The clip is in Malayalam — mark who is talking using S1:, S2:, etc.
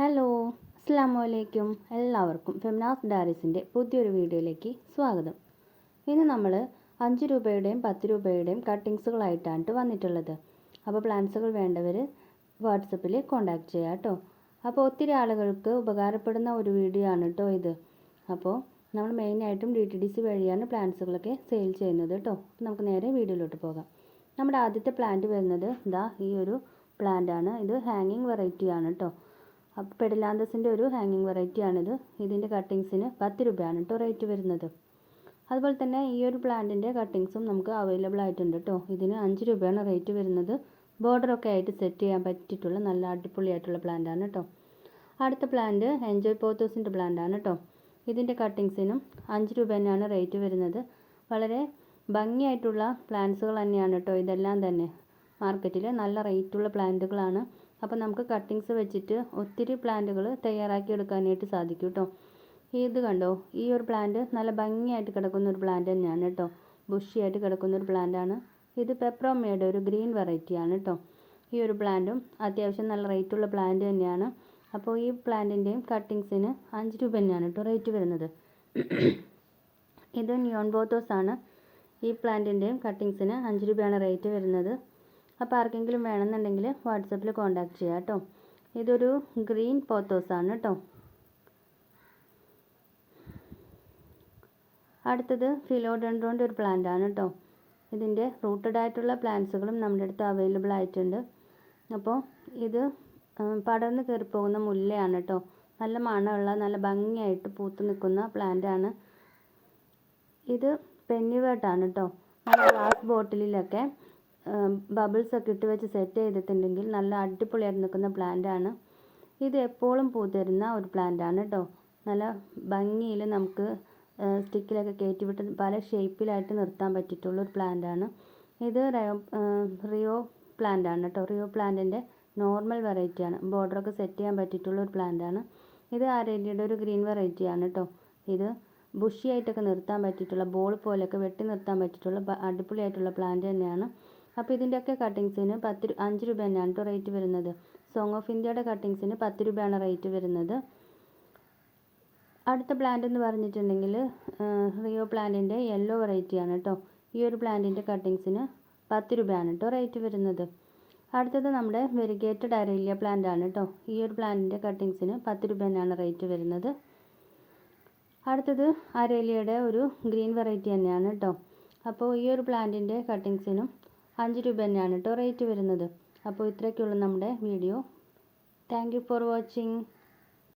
S1: ഹലോ അസ്സാം വലൈക്കും എല്ലാവർക്കും ഫെമിനാസ് ഡാരീസിന്റെ പുതിയൊരു വീഡിയോയിലേക്ക് സ്വാഗതം. ഇന്ന് നമ്മൾ അഞ്ച് രൂപയുടെയും പത്ത് രൂപയുടെയും കട്ടിങ്സുകളായിട്ടാണ് വന്നിട്ടുള്ളത്. അപ്പോൾ പ്ലാൻസുകൾ വേണ്ടവർ വാട്സപ്പിൽ കോൺടാക്റ്റ് ചെയ്യാം കേട്ടോ അപ്പോൾ ഒത്തിരി ആളുകൾക്ക് ഉപകാരപ്പെടുന്ന ഒരു വീഡിയോ ആണ് കേട്ടോ ഇത്. അപ്പോൾ നമ്മൾ മെയിനായിട്ടും ഡി ടി ഡി സി വഴിയാണ് പ്ലാന്റ്സുകളൊക്കെ സെയിൽ ചെയ്യുന്നത് കേട്ടോ നമുക്ക് നേരെ വീഡിയോയിലോട്ട് പോകാം. നമ്മുടെ ആദ്യത്തെ പ്ലാന്റ് വരുന്നത് ഇതാ ഈ ഒരു പ്ലാന്റ് ആണ്. ഇത് ഹാങ്ങിങ് വെറൈറ്റി ആണ് കേട്ടോ അപ്പോൾ പെഡിലാന്തസിന്റെ ഒരു ഹാങ്ങിങ് വെറൈറ്റി ആണിത്. ഇതിന്റെ കട്ടിങ്സിന് പത്ത് രൂപയാണ് കേട്ടോ റേറ്റ് വരുന്നത്. അതുപോലെ തന്നെ ഈ ഒരു പ്ലാന്റിന്റെ കട്ടിങ്സും നമുക്ക് അവൈലബിൾ ആയിട്ടുണ്ട് കേട്ടോ ഇതിന് അഞ്ച് രൂപയാണ് റേറ്റ് വരുന്നത്. ബോർഡറൊക്കെ ആയിട്ട് സെറ്റ് ചെയ്യാൻ പറ്റിയിട്ടുള്ള നല്ല അടിപൊളിയായിട്ടുള്ള പ്ലാന്റ് ആണ് കേട്ടോ അടുത്ത പ്ലാന്റ് എൻജോയ് പോത്തോസിന്റെ പ്ലാന്റ് ആണ് കേട്ടോ ഇതിന്റെ കട്ടിങ്സിനും അഞ്ച് രൂപ തന്നെയാണ് റേറ്റ് വരുന്നത്. വളരെ ഭംഗിയായിട്ടുള്ള പ്ലാന്റ്സുകൾ തന്നെയാണ് കേട്ടോ ഇതെല്ലാം തന്നെ. മാർക്കറ്റിൽ നല്ല റേറ്റുള്ള പ്ലാന്റുകളാണ്. അപ്പോൾ നമുക്ക് കട്ടിങ്സ് വെച്ചിട്ട് ഒത്തിരി പ്ലാന്റുകൾ തയ്യാറാക്കി എടുക്കാനായിട്ട് സാധിക്കും കേട്ടോ ഇത് കണ്ടോ? ഈ ഒരു പ്ലാന്റ് നല്ല ഭംഗിയായിട്ട് കിടക്കുന്ന ഒരു പ്ലാന്റ് തന്നെയാണ് കേട്ടോ. ബുഷിയായിട്ട് കിടക്കുന്ന ഒരു പ്ലാന്റാണ് ഇത് പെപ്രോമയുടെ ഒരു ഗ്രീൻ വെറൈറ്റിയാണ് കേട്ടോ. ഈ ഒരു പ്ലാന്റും അത്യാവശ്യം നല്ല റേറ്റുള്ള പ്ലാന്റ് തന്നെയാണ്. അപ്പോൾ ഈ പ്ലാന്റിന്റെയും കട്ടിങ്സിന് അഞ്ച് രൂപ തന്നെയാണ് കേട്ടോ റേറ്റ് വരുന്നത്. ഇത് നിയോൺ ബോത്തോസ് ആണ്. ഈ പ്ലാന്റിന്റെയും കട്ടിങ്സിന് അഞ്ച് രൂപയാണ് റേറ്റ് വരുന്നത്. അപ്പോൾ ആർക്കെങ്കിലും വേണമെന്നുണ്ടെങ്കിൽ വാട്സപ്പിൽ കോൺടാക്റ്റ് ചെയ്യാം കേട്ടോ. ഇതൊരു ഗ്രീൻ പോത്തോസ് ആണ് കേട്ടോ. അടുത്തത് ഫിലോഡെൻഡ്രോന്റെ ഒരു പ്ലാന്റ് ആണ് കേട്ടോ. ഇതിന്റെ റൂട്ടഡ് ആയിട്ടുള്ള പ്ലാന്റ്സുകളും നമ്മുടെ അടുത്ത് അവൈലബിൾ ആയിട്ടുണ്ട്. അപ്പോൾ ഇത് പടർന്ന് കയറിപ്പോകുന്ന മുല്ലയാണ് കേട്ടോ. നല്ല മണമുള്ള നല്ല ഭംഗിയായിട്ട് പൂത്ത് നിൽക്കുന്ന പ്ലാന്റ് ആണ് ഇത് പെന്നിവേട്ടാണ് കേട്ടോ. ഗ്ലാസ് ബോട്ടിലിലൊക്കെ ബബിൾസ് ഒക്കെ ഇട്ട് വെച്ച് സെറ്റ് ചെയ്തിട്ടുണ്ടെങ്കിൽ നല്ല അടിപൊളിയായിട്ട് നിൽക്കുന്ന പ്ലാന്റ് ആണ്. ഇത് എപ്പോഴും പൂത്തരുന്ന ഒരു പ്ലാന്റ് ആണ് കേട്ടോ നല്ല ഭംഗിയിൽ നമുക്ക് സ്റ്റിക്കിലൊക്കെ കയറ്റി വിട്ട് പല ഷേപ്പിലായിട്ട് നിർത്താൻ പറ്റിയിട്ടുള്ള ഒരു പ്ലാന്റ് ആണ്. ഇത് റയോ റിയോ ആണ് കേട്ടോ റിയോ പ്ലാന്റിന്റെ നോർമൽ വെറൈറ്റി ആണ്. ബോർഡറൊക്കെ സെറ്റ് ചെയ്യാൻ പറ്റിയിട്ടുള്ള ഒരു പ്ലാന്റ് ആണ്. ഇത് ആരേലിയുടെ ഒരു ഗ്രീൻ വെറൈറ്റി ആണ് കേട്ടോ ഇത് ബുഷിയായിട്ടൊക്കെ നിർത്താൻ പറ്റിയിട്ടുള്ള ബോൾ പോലെയൊക്കെ വെട്ടി നിർത്താൻ പറ്റിയിട്ടുള്ള അടിപൊളിയായിട്ടുള്ള പ്ലാന്റ് തന്നെയാണ്. അപ്പോൾ ഇതിന്റെയൊക്കെ കട്ടിങ്സിന് പത്ത് അഞ്ച് രൂപ തന്നെയാണ് റേറ്റ് വരുന്നത്. സോങ് ഓഫ് ഇന്ത്യയുടെ കട്ടിങ്സിന് പത്ത് രൂപയാണ് റേറ്റ് വരുന്നത്. അടുത്ത പ്ലാന്റ് എന്ന് പറഞ്ഞിട്ടുണ്ടെങ്കിൽ റിയോ പ്ലാന്റിന്റെ യെല്ലോ വെറൈറ്റിയാണ് കേട്ടോ ഈ ഒരു പ്ലാന്റിന്റെ കട്ടിങ്സിന് പത്ത് രൂപയാണ് കേട്ടോ റേറ്റ് വരുന്നത്. അടുത്തത് നമ്മുടെ വെരിഗേറ്റഡ് അരേലിയ പ്ലാന്റ് ആണ് കേട്ടോ ഈ ഒരു പ്ലാന്റിന്റെ കട്ടിങ്സിന് പത്ത് രൂപ തന്നെയാണ് റേറ്റ് വരുന്നത്. അടുത്തത് അരേലിയയുടെ ഒരു ഗ്രീൻ വെറൈറ്റി തന്നെയാണ് കേട്ടോ അപ്പോൾ ഈ ഒരു പ്ലാന്റിന്റെ കട്ടിങ്സിനും അഞ്ച് രൂപ തന്നെയാണ് കേട്ടോ റേറ്റ് വരുന്നത്. അപ്പോൾ ഇത്രയൊക്കെയുള്ളൂ നമ്മുടെ വീഡിയോ താങ്ക് ഫോർ വാച്ചിങ്